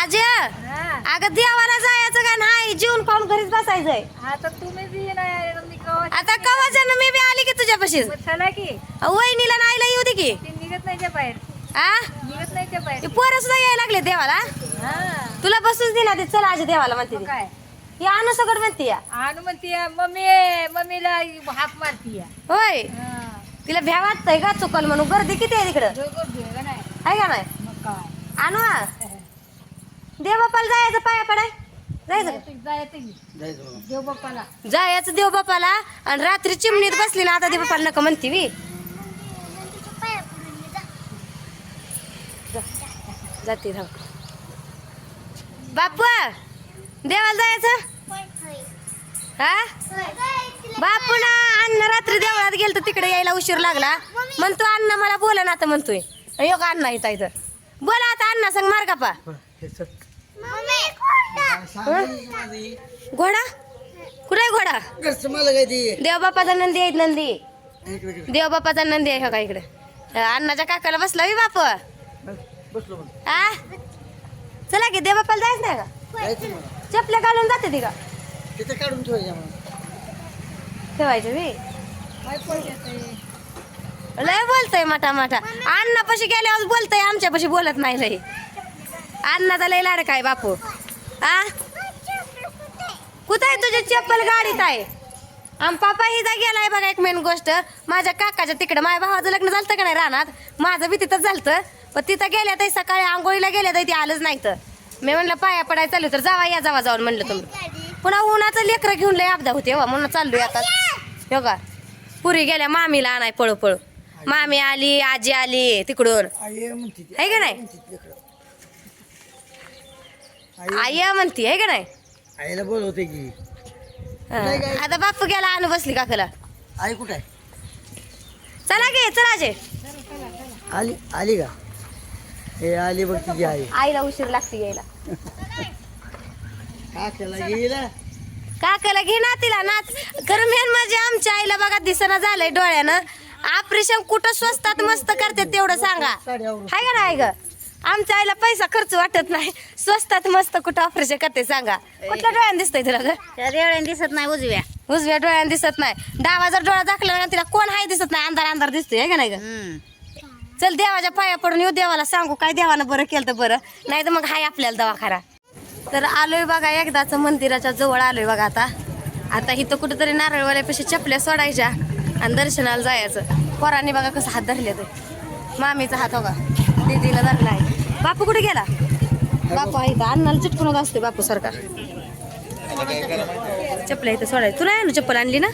आज. अगं देवाला जायचं का नाही? जीवन खाऊन घरीच बसायचंय. आता तुम्ही बी नाही मी कवा आता कवाच्यानं मी बी आली की तुझ्यापाशी मग चला की. वहिनीला नाहीला येऊ दे की. ते निघत नाही त्या बाहेर. आ? निघत नाही त्या ते बाहेर पोरं सुद्धा यायला लागले देवाला? हा. तुला बसूच दिला ते चला आज देवाला म्हणते मग ती. काय? ही आणू सगळं म्हणते या. आणू म्हणती मम्मी मम्मीला हाक मारती होय? तिला भ्या वाटतंय का चुकल म्हणून? गर्दी किती आहे तिकडं? आहे का नाही? मग काय? आणू हा. देवबापाला जायचं पाया पडाय जायचं का? जायचं देव बाप्पाला जायचं देव बापाला आणि रात्री चिमणीत बसली ना आता देव बापाला नका म्हणते मी जाते राव बापू देवाला जायचं? हा? बापू ना अण्णा रात्री देवळात गेल तर तिकडे यायला उशीर लागला. म्हणतो अण्णा मला बोला ना आता म्हणतोय. यो का अण्णा इथं इथं बोला आता अण्णा सांग मार कापा घोडा? कुठे घोडा? देवबापाचा नंदी आहे नंदी. देवबापाचा नंदी आहे का इकडे. अण्णाच्या काकाला बसला मी बाप. चला की देवबापाला जायचं नाही का? चपल्या घालून जाते ती का? काढून ठेवायचं मी? लय बोलतय माटा माटा. अण्णापाशी गेल्यावर बोलतय आमच्यापाशी बोलत नाही लय. अण्णाचा लय लाडका आहे बापू? आ? कुठं आहे तुझी चप्पल गाडीत आहे? आम पापा हिदा गेलाय बघा एक मेन गोष्ट. माझ्या काकाच्या तिकडे माझ्या भावाचं लग्न झालं का नाही रानात? माझं बी तिथंच झालं पण तिथं गेल्या तर सकाळी आंघोळीला गेल्या तर ती आलंच नाही तर मी म्हणलं पाया पडायला चालू तर जावा या जावा जाऊन म्हणलं तुम्ही. पुन्हा उन्हाचं लेकरं घेऊन लय अपदा होते वा म्हणून चाललोय आता. हो का? पुरी गेल्या मामीला आणाय पळू पळू मामी आली आजी आली तिकडून. आहे का नाही. आई म्हणती आहे का नाही? आईला बोलवते की. हं. आता बापू गेला आणू बसली काकला. आई कुठं आहे? चला गे चला अजय आली आली का? हे आली बघ तुझी आई. आईला उशीर लागते यायला. का गेला काकाला घे ना तिला नाच खरं मेन म्हणजे आमच्या आईला बघा दिसना झालंय डोळ्यानं. ऑपरेशन कुठं स्वस्तात मस्त करते तेवढं सांगा. हाय का नाही ग? आमच्या आईला पैसा खर्च वाटत नाही. स्वस्तात मस्त कुठं ऑपरेशन करते सांगा. कुठल्या डोळ्यानं दिसतंय तुला ग? त्या दिसत नाही उजव्या. उजव्या डोळ्यानं दिसत नाही. डावा जर डोळा दाखला ना तिला कोण हाय दिसत नाही? अंधार अंधार दिसतोय है का नाही ग? हम्म. चल देवाच्या पाया पडून येऊ देवाला सांगू काय देवानं बरं केलं तर बरं. नाही तर मग हाय आपल्याला दवाखाना. तर आलोय बघा एकदाच मंदिराच्या जवळ आलोय बघा आता. आता इथं कुठेतरी नारळवाल्यापाशी चपल्या सोडायच्या आणि दर्शनाला जायचं. पोरांनी बघा कसं हात धरले ते मामीचा हात बघा. दीदीला धरला आहे बापू कुठे गेला? बापू आहे इथं. अन्नाला चिटकूनच असते बापू सरकार चपल्या इथं सोडायचं तुला आहे ना चप्पल आणली ना?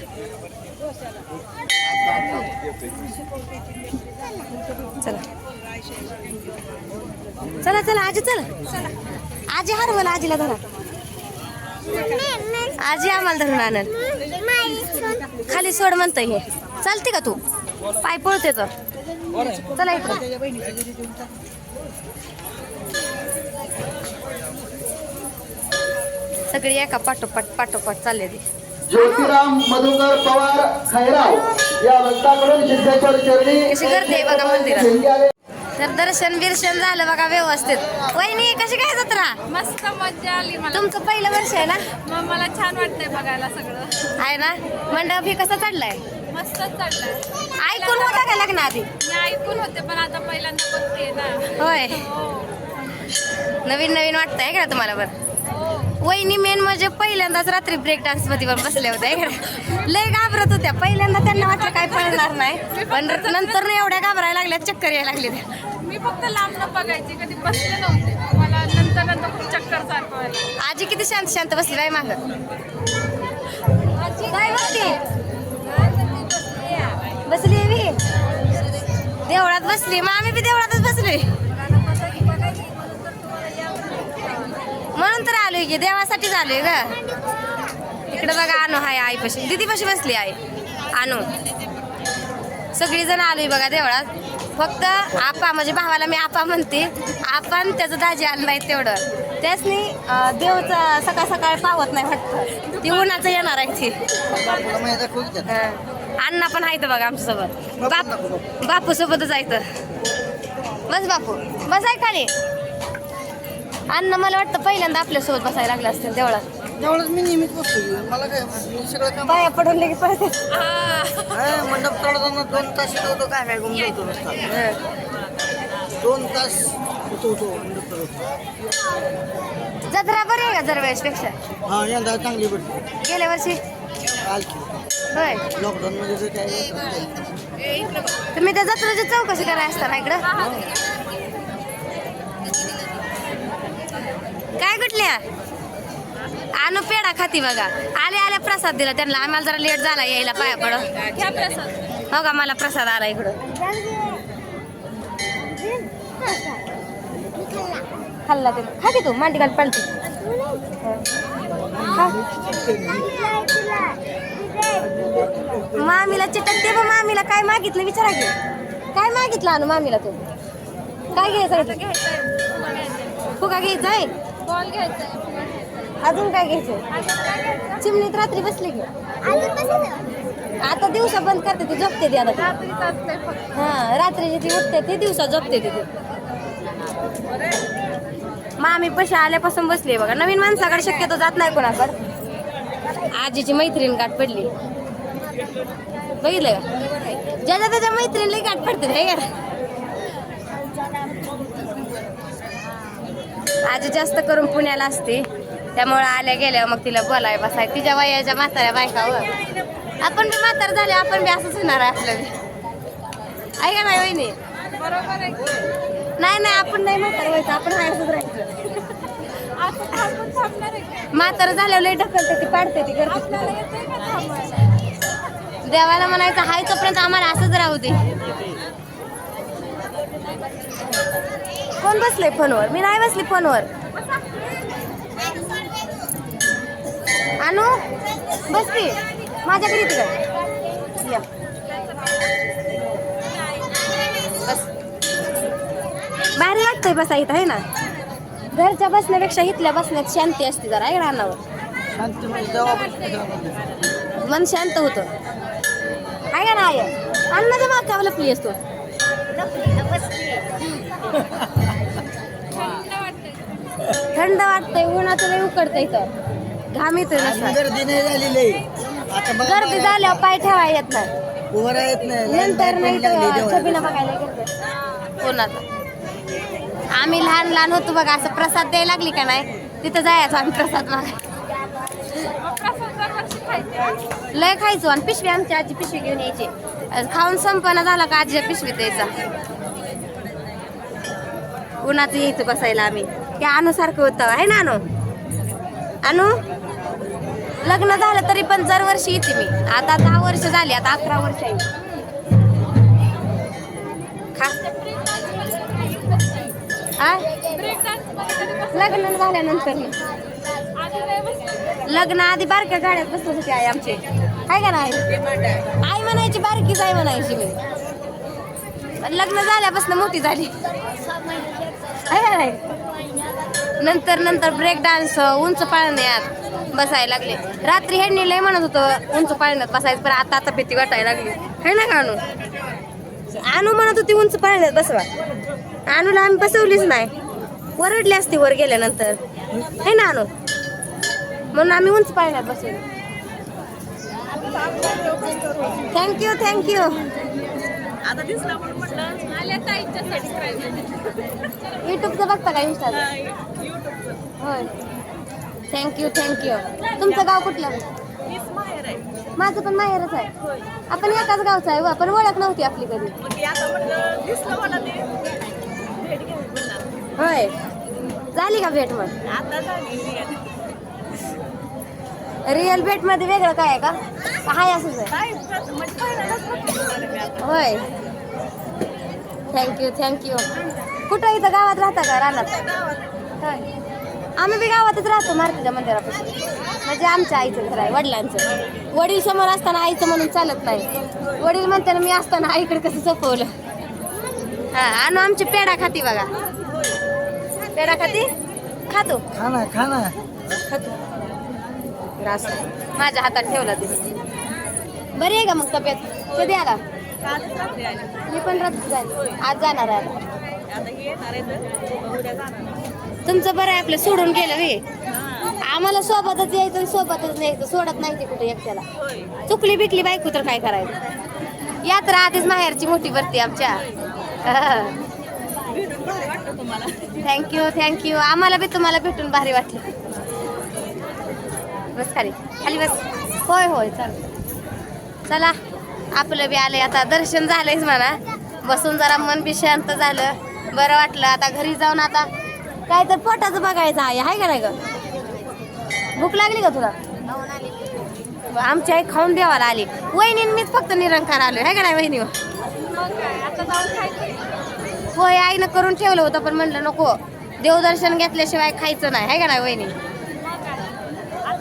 चला. चला चला आजी चला. आजी हरवला आजीला धरा. आजी आम्हाला धरून आणल. खाली सोड म्हणतंय हे. चालते का तू? पाय पळते तर चला इकडं. सगळी एका पाठोपाठ पाठोपाठ चालले ती. ज्योतिराम मधुकर पवार खैराव या भक्ताकडून सिद्धेश्वर चरणी कशी गर्दी आहे बघा मंदिरात. तर दर्शन बिर्शन झालं बघा व्यवस्थित. वहिनी कशी काय जत्रा? मस्त मजा आली मला. तुमचं पहिलं वर्ष आहे ना? मग मला छान वाटतंय बघायला सगळं. आहे ना? मंडप ही कसं चढलाय मस्तच चाललंय. ऐकून होता का लग्न आधी? मी ऐकून होते पण आता पहिल्यांदा बघते ना. होय. हो. नवीन नवीन वाटतंय का तुम्हाला बरं वहिनी मेन म्हणजे पहिल्यांदाच रात्री ब्रेक डान्समध्ये पण बसले होते है का? नाही? लय घाबरत होत्या. पहिल्यांदा त्यांना वाटलं काय पळणार नाही. पण नंतर एवढ्या घाबरायला लागल्या चक्कर यायला लागली त्या. मी फक्त लांबनं बघायची कधी बसले नव्हते. मला नंतर नंतर खूप चक्कर सारखं. आजी किती शांत शांत बसली बाई माग. काय? बसली आहे मी. देवळात बसली. मग आम्ही बी देवळातच बसलोय म्हणून तर आलोय की देवासाठीच आलोय ग. इकडे बघा आणू हाय आईपाशी. दिदी पाशी बसली आई आणू सगळी जण आलोय बघा देवळात. फक्त आपा म्हणजे भावाला मी आपा म्हणते. आपा आणि त्याचं दाजी आलं नाही तेवढं. त्यासनी अं, देवचं सकाळ सकाळ पावत नाही वाटतं. ती उन्हाचं येणार आहे ती. हं. अण्णा पण आहेत बघा आमच्यासोबत. बाप बापू सोबतच आहेत. बस बापू बस आहे खाली. अण्णा मला वाटतं पहिल्यांदा आपल्यासोबत बसायला लागलं असतील तेवढा. तेवढंच मी नेहमीच बसतो. मला काय मी सगळं काम पाया पडून लगेच पळते. आहे, मंडप चढवताना दोन तास होतो काय काय घुमतो होतो नुसता दोन तास होतो होतो मंडप चढवतो जत्रा बरी आहे का दरवेळेस पेक्षा हा यंदा चांगली गेल्या वर्षी? होय. लॉकडाऊन मध्ये जर काय तुम्ही त्या जत्रेची चौकशी करायला असताना इकडं? काय कुठल्या? आणू पेढा खाती बघा. आले आले प्रसाद दिला त्यांना. आम्हाला जरा लेट झाला यायला पाया पड. हो का? मला प्रसाद आला इकडं. खाल्ला ते. खा की तू मांडी घाल पालती खा. मामीला चिटक दे मामीला काय मागितलं विचारा की. काय मागितलं आणू मामीला तू? काय घ्यायचं? फुगा घ्यायचा आहे. अजून काय घ्यायचं? चिमणीत रात्री बसली की. आता दिवसा बंद करते ती झोपते ती आता. हा रात्रीची ती उठते ती दिवसा झोपते ती मामी पशी आल्यापासून बसली बघा. नवीन माणसाकडे शक्यतो जात नाही कोणाकडे. आजीची मैत्रीण गाठ पडली. बघितलं का? ज्याच्या त्याच्या मैत्रिणीला गाठ पडते हे का? आजी जास्त करून पुण्याला असते. त्यामुळे आल्या गेल्या मग तिला बोलाय बसाय. तिच्या वयाच्या म्हाताऱ्या बायकावर. आपण बी म्हातार झाले आपण बी असंच होणार आपलं बी. आहे का नाही वहिनी? बरोबर? नाही नाही आपण नाही म्हातार व्हायचं आपण हाय असंच राहायचं. म्हातार झाल्यावर लई ढकलते ती पाडते ती करते? देवाला म्हणायचं हाय तोपर्यंत आम्हाला असंच राहू दे. कोण बसले फोनवर? मी नाही बसली फोनवर. आणू बस की. माझ्याकडे येते काय या. बस. भारी वाटतंय बसा इथं आहे ना? घरच्या बसण्यापेक्षा इथल्या बसण्यात शांती असते जरा आहे रानावर? शांती म्हणजे मन शांत होतं. आहे का नाही? अन्नाच्या मागच्या लपली असतो थंड वाटतंय. थंड वाटतंय उन्हाचं लई उकडतं इथं. घाम येतोय गर्दी नाही झालेली. गर्दी झाल्यावर पाय ठेवाय येत नाही. उभं राहत नाही. लाईन नंतर नाही बघायला उन्हाचं आम्ही लहान लहान होतो बघा असं प्रसाद द्यायला लागली का नाही? तिथं जायचो आम्ही प्रसाद लय खायचो आणि पिशवी आमची आजी पिशवी घेऊन यायची. खाऊन संपन्न झाला का आजीच्या पिशवीत द्यायचा. उन्हाचं यायचं बसायला आम्ही. ते अनुसारखं होतं आहे ना अनु? अनु? लग्न झालं तरी पण दरवर्षी येते मी. आता दहा वर्ष झाली आता अकरा वर्ष आहे. लग्न झाल्यानंतर. लग्न आधी बारक्या गाड्यात बसत होते आई आमचे. काय का नाही? आई म्हणायची बारकीच आई म्हणायची मी. लग्न झाल्यापासून मोठी झाली. आहे का नाही? नंतर नंतर ब्रेक डान्स उंच पाळण्यात बसायला लागले. रात्री ह्यांनी लय म्हणत होतं उंच पाळण्यात बसायचं पण आता आता भीती वाटायला लागली. है ना का अनु अनु म्हणत होती उंच पाळण्यात बसवा. अनुला आम्ही बसवलीच नाही. वरडली असती वर गेल्यानंतर. है ना अनु? म्हणून आम्ही उंच पाळण्यात बसवली. थँक्यू थँक्यू आता दिसला म्हणून म्हटलं आल्या ताईच्या सबस्क्राईब युट्यूबचं बघता का इंस्टाचं होय. थँक्यू थँक्यू तुमचं गाव कुठलं? माझं पण माहेरच आहे. आपण एकाच गावचं आहे व, पण ओळख नव्हती आपली कधी. होय. झाली का भेट मग? रिअल. भेटमध्ये वेगळं काय आहे का? का हाय असंच आहे? होय थँक्यू थँक्यू कुठं इथं गावात राहता का रानात? होय. आम्ही बी गावातच राहतो मारुतीच्या मंदिरापासून म्हणजे आमच्या आईचं घर आहे वडिलांचं. वडील समोर असताना आईचं म्हणून चालत नाही. वडील म्हणताना मी असताना आईकडे कसं सोपवलं हा आणि आमची पेढा खाती बघा. पेढा खाती? खातो. खाना खाना. खातो. ग्रास माझ्या हातात ठेवला ते. बरी आहे का मग तब्येत? कधी आला? मी पण रात्री जाईल. आज जाणार आहे. तुमचं बरं आहे आपलं सोडून गेलं वे आम्हाला सोबतच यायचं सोबतच न्यायचं सोडत नाही ते कुठे एकट्याला. चुकली बिकली बायको तर काय करायचं? यात्रा आधीच माहेरची मोठी भरती आमच्या. थँक्यू थँक्यू आम्हाला बी तुम्हाला भेटून भारी वाटलं. बस खाली खाली बस. होय होय चल. चला आपलं बी आले आता. दर्शन झालंयच म्हणा. बसून जरा मन बी शांत झालं. बरं वाटलं. आता घरी जाऊन आता काय तर पोटाचं बघायचं आहे हाय का नाही ग? भूक लागली का तुला? आमची आई खाऊन देवाला आली. वहिनी मीच फक्त निरंकार आलो हाय का नाही वहिनी? होय आईनं करून ठेवलं होतं पण म्हणलं नको. देवदर्शन घेतल्याशिवाय खायचं नाही हाय का नाही वहिनी मग काय आता ताईला फेमस झालेत आमच्या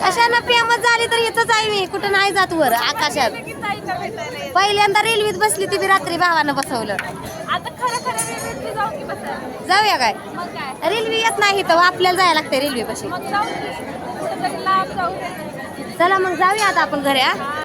कशानं फेमस झाली तर इथंच आहे मी कुठं नाही जात वर आकाशात. पहिल्यांदा रेल्वेत बसली ती रात्री भावानं बसवलं. जाऊया काय? रेल्वे येत नाही तर आपल्याला जायला लागते रेल्वे पाशी चला मग जाऊया आता आपण घरी